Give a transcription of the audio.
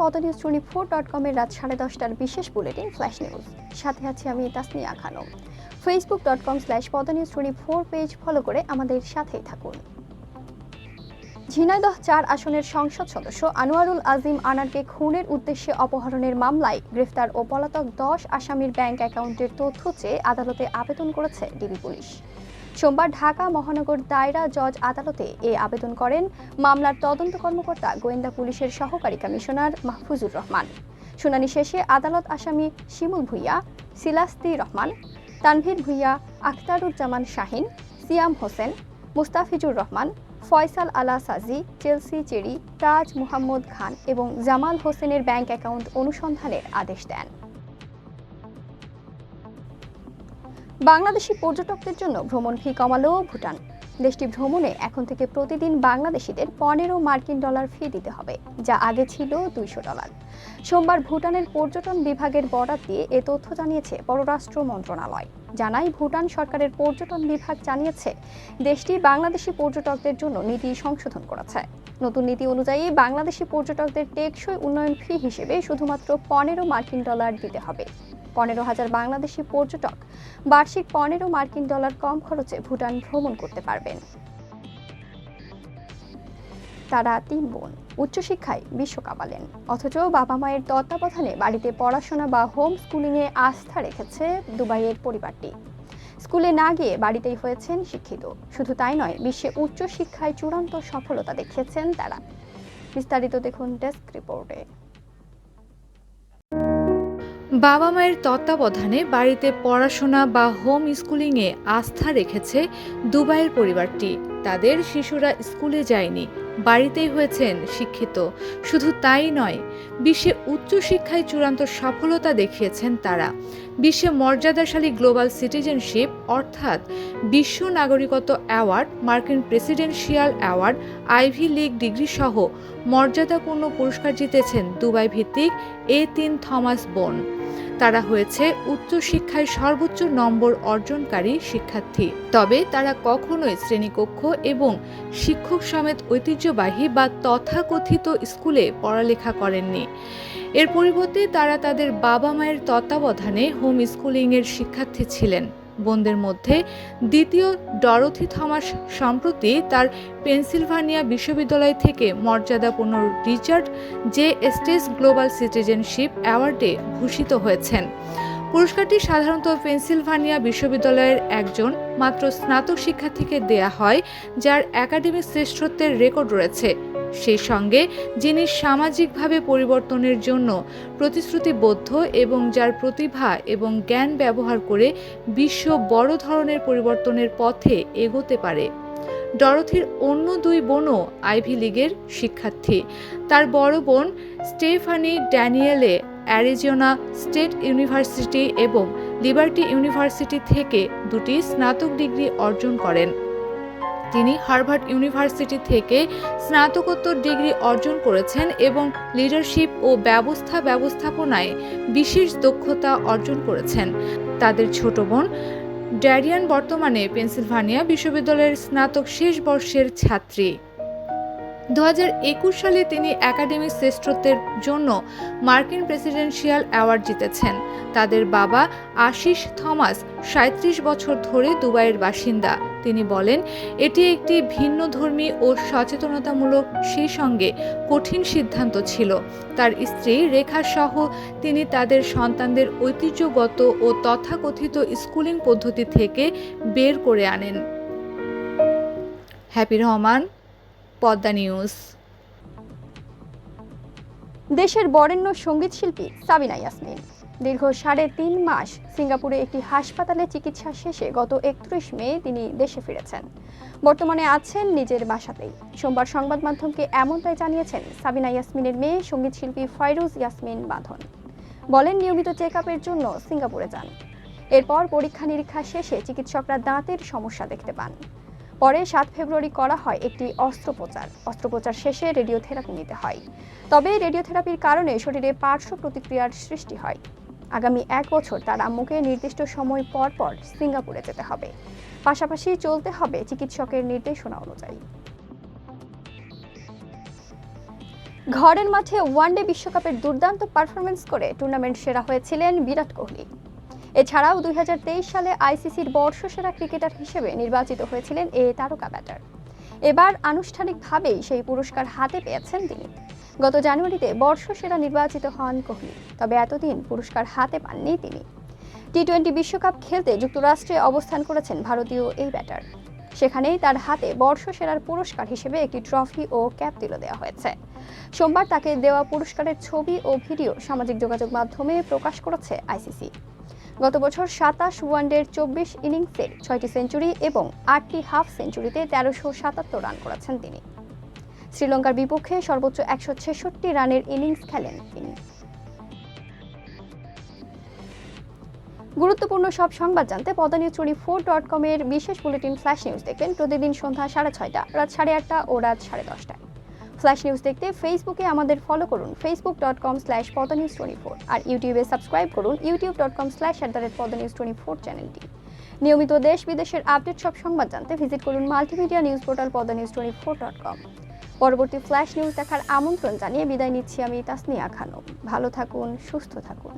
পদ news twenty four dot কমের রাত সাড়ে দশটার বিশেষ বুলেটিন ফ্ল্যাশ নিউজ। সাথে আছি আমি Tasnia Khanam Facebook dot com slash Padma news twenty four page follow করে আমাদের সাথেই থাকুন। ঝিনাইদহ চার আসনের সংসদ সদস্য আনোয়ারুল আজিম আনারকে খুনের উদ্দেশ্যে অপহরণের মামলায় গ্রেফতার ও পলাতক দশ আসামির ব্যাংক অ্যাকাউন্টের তথ্য চেয়ে আদালতে আবেদন করেছে ডিবি পুলিশ। সোমবার ঢাকা মহানগর দায়রা জজ আদালতে এ আবেদন করেন মামলার তদন্ত কর্মকর্তা গোয়েন্দা পুলিশের সহকারী কমিশনার মাহফুজুর রহমান। শুনানি শেষে আদালত আসামি শিমুল ভুইয়া, সিলাস্তি রহমান, তানভীর ভুইয়া, আখতারুজ্জামান শাহিন, সিয়াম হোসেন, মুস্তাফিজুর রহমান, ফয়সাল আলা সাজি, চেলসি চেরি, তাজ মুহাম্মদ খান এবং জামাল হোসেনের ব্যাংক অ্যাকাউন্ট অনুসন্ধানের আদেশ দেন। বাংলাদেশি পর্যটকদের জন্য ভ্রমণ ফি কমালো ভুটান। দেশটি ভ্রমণে এখন থেকে প্রতিদিন বাংলাদেশিদের পনেরো মার্কিন ডলার ফি দিতে হবে, যা আগে ছিল দুইশো ডলার। সোমবার ভুটানের পর্যটন বিভাগের বরাত দিয়ে এ তথ্য জানিয়েছে পররাষ্ট্র মন্ত্রণালয়। জানাই ভুটান সরকারের পর্যটন বিভাগ জানিয়েছে, দেশটি বাংলাদেশি পর্যটকদের জন্য নীতি সংশোধন করেছে। নতুন নীতি অনুযায়ী বাংলাদেশি পর্যটকদের টেকসই উন্নয়ন ফি হিসেবে শুধুমাত্র পনেরো মার্কিন ডলার দিতে হবে। পনেরো হাজার বাংলাদেশি পর্যটক। বার্ষিক পনেরো মার্কিন ডলার কম খরচে ভুটান ভ্রমণ করতে পারবেন। তারা তিন বোন, উচ্চশিক্ষায় বিশ্ব কাঁপালেন অথচ বাবা মায়ের তত্ত্বাবধানে বাড়িতে পড়াশোনা বা হোম স্কুলিংয়ে আস্থা রেখেছে দুবাইয়ের পরিবারটি। স্কুলে না গিয়ে বাড়িতেই হয়েছেন শিক্ষিত। শুধু তাই নয়, বিশ্বে উচ্চশিক্ষায় চূড়ান্ত সফলতা দেখিয়েছেন তারা। বিস্তারিত দেখুন ডেস্ক রিপোর্টে। বাবা মায়ের তত্ত্বাবধানে বাড়িতে পড়াশোনা বা হোম স্কুলিংয়ে আস্থা রেখেছে দুবাইয়ের পরিবারটি। তাদের শিশুরা স্কুলে যায়নি, বাড়িতেই হয়েছেন শিক্ষিত। শুধু তাই নয়, বিশ্বে উচ্চশিক্ষায় চূড়ান্ত সফলতা দেখিয়েছেন তারা। বিশ্বে মর্যাদাশালী গ্লোবাল সিটিজেনশিপ, অর্থাৎ বিশ্ব নাগরিকত্ব অ্যাওয়ার্ড, মার্কিন presidential award, Ivy League degree সহ মর্যাদাপূর্ণ পুরস্কার জিতেছেন দুবাই ভিত্তিক এ তিন থমাস বোন। তারা হয়েছে উচ্চশিক্ষায় সর্বোচ্চ নম্বর অর্জনকারী শিক্ষার্থী। তবে তারা কখনোই শ্রেণীকক্ষ এবং শিক্ষক সমেত ঐতিহ্যবাহী বা তথাকথিত স্কুলে পড়ালেখা করেননি। এর পরিবর্তে তারা তাদের বাবা মায়ের তত্ত্বাবধানে হোম স্কুলিংয়ের শিক্ষার্থী ছিলেন। বোনদের মধ্যে। দ্বিতীয় ডরথি থমাস সম্প্রতি তার পেনসিলভানিয়া বিশ্ববিদ্যালয় থেকে মর্যাদাপূর্ণ Richard J Estes global citizenship অ্যাওয়ার্ডে ভূষিত হয়েছেন। পুরস্কারটি সাধারণত পেনসিলভানিয়া বিশ্ববিদ্যালয়ের একজন, মাত্র স্নাতক শিক্ষার্থীকে দেয়া হয়, যার একাডেমিক শ্রেষ্ঠত্বের রেকর্ড রয়েছে। সেই সঙ্গে যিনি সামাজিকভাবে পরিবর্তনের জন্য প্রতিশ্রুতিবদ্ধ এবং যার প্রতিভা এবং জ্ঞান ব্যবহার করে বিশ্ব বড় ধরনের পরিবর্তনের পথে এগোতে পারে। ডরথির অন্য দুই বোনও আইভি লিগের শিক্ষার্থী। তার বড় বোন Stephanie Daniele Arizona State University এবং লিবার্টি ইউনিভার্সিটি থেকে দুটি স্নাতক ডিগ্রি অর্জন করেন। তিনি হার্ভার্ড ইউনিভার্সিটি থেকে স্নাতকোত্তর ডিগ্রি অর্জন করেছেন এবং লিডারশিপ ও ব্যবস্থা ব্যবস্থাপনায় বিশেষ দক্ষতা অর্জন করেছেন। তাদের ছোট বোন ড্যারিয়ান বর্তমানে পেনসিলভানিয়া বিশ্ববিদ্যালয়ের স্নাতক শেষ বর্ষের ছাত্রী। দু হাজার একুশ সালে তিনি একাডেমিক শ্রেষ্ঠত্বের জন্য মার্কিন প্রেসিডেন্সিয়াল অ্যাওয়ার্ড জিতেছেন। তাদের বাবা আশিস থমাস সাঁত্রিশ বছর ধরে দুবাইয়ের বাসিন্দা। তিনি বলেন, এটি একটি ভিন্ন ধর্মী ও সচেতনতামূলক সেই সঙ্গে কঠিন সিদ্ধান্ত ছিল। তার স্ত্রী রেখা সহ তিনি তাদের সন্তানদের ঐতিহ্যগত ও তথাকথিত স্কুলিং পদ্ধতি থেকে বের করে আনেন। হ্যাপি রহমান পদ্মা নিউজ। দেশের বরেণ্য সংগীত শিল্পী সাবিনা ইয়াসমিন। দীর্ঘ সাড়ে তিন মাস সিঙ্গাপুরে একটি হাসপাতালে চিকিৎসা শেষে গত একত্রিশ মে তিনি দেশে ফিরেছেন। বর্তমানে আছেন নিজের বাসাতেই। সোমবার সংবাদ মাধ্যমকে এমনটাই জানিয়েছেন সাবিনা ইয়াসমিনের মেয়ে সংগীত শিল্পী ফাইরুজ ইয়াসমিন বাঁধন। বলেন, নিয়মিত চেক জন্য সিঙ্গাপুরে যান। এরপর পরীক্ষা নিরীক্ষা শেষে চিকিৎসকরা দাঁতের সমস্যা দেখতে পান। পরে সাত ফেব্রুয়ারি করা হয় একটি অস্ত্রোপচার। অস্ত্রোপচার শেষে রেডিওথেরাপি নিতে হয়। তবে রেডিওথেরাপির কারণে শরীরে পার্শ্ব প্রতিক্রিয়ার সৃষ্টি হয়। আগামী এক বছর তার আম্মুকে নির্দিষ্ট সময় পর পর সিঙ্গাপুরে যেতে হবে। পাশাপাশি চলতে হবে চিকিৎসকের নির্দেশনা অনুযায়ী। ঘরের মাঠে ওয়ানডে বিশ্বকাপের দুর্দান্ত পারফরমেন্স করে টুর্নামেন্ট সেরা হয়েছিলেন বিরাট কোহলি। এছাড়াও দুই হাজার তেইশ সালে আইসিসির বর্ষসেরা ক্রিকেটার হিসেবে নির্বাচিত হয়েছিলেন এ তারকা ব্যাটার। এবার আনুষ্ঠানিকভাবেই সেই পুরস্কার হাতে পেয়েছেন তিনি। গত জানুয়ারিতে বর্ষসেরা নির্বাচিত হন কোহলি, তবে এতদিন পুরস্কার হাতে পাননি তিনি। টি টোয়েন্টি বিশ্বকাপ খেলতে যুক্তরাষ্ট্রে অবস্থান করেছেন ভারতীয় এই ব্যাটার। সেখানেই তার হাতে বর্ষসেরার পুরস্কার হিসেবে একটি ট্রফি ও ক্যাপ তুলে দেওয়া হয়েছে। সোমবার তাকে দেওয়া পুরস্কারের ছবি ও ভিডিও সামাজিক যোগাযোগ মাধ্যমে প্রকাশ করেছে আইসিসি। গত বছর সাতাশ ওয়ানডের চব্বিশ ইনিংসে ছয়টি সেঞ্চুরি এবং আটটি হাফ সেঞ্চুরিতে তেরোশো সাতাত্তর রান করেছেন তিনি। শ্রীলঙ্কার বিপক্ষে সর্বোচ্চ একশো ছেষট্টি রানের ইনিংস খেলেন তিনি। গুরুত্বপূর্ণ সব সংবাদ জানতে পদা নিউজ টোয়েন্টি ফোর ডট কমের বিশেষ বুলেটিন ফ্ল্যাশ নিউজ দেখবেন প্রতিদিন সন্ধ্যা সাড়ে ছয়টা, রাত সাড়ে আটটা ও রাত সাড়ে দশটায়। ফ্ল্যাশ নিউজ দেখতে ফেসবুকে আমাদের ফলো করুন। Facebook dot com slash Padma news twenty four আর ইউটিউবে সাবস্ক্রাইব করুন YouTube dot com slash at the rate Padma news twenty four চ্যানেলটি নিয়মিত দেশ বিদেশের আপডেট সব সংবাদ জানতে ভিজিট করুন multimedia news portal Padma news twenty four dot com পরবর্তী ফ্ল্যাশ নিউজ দেখার আমন্ত্রণ জানিয়ে বিদায় নিচ্ছি আমি তাসনিয়া খানম। ভালো থাকুন, সুস্থ থাকুন।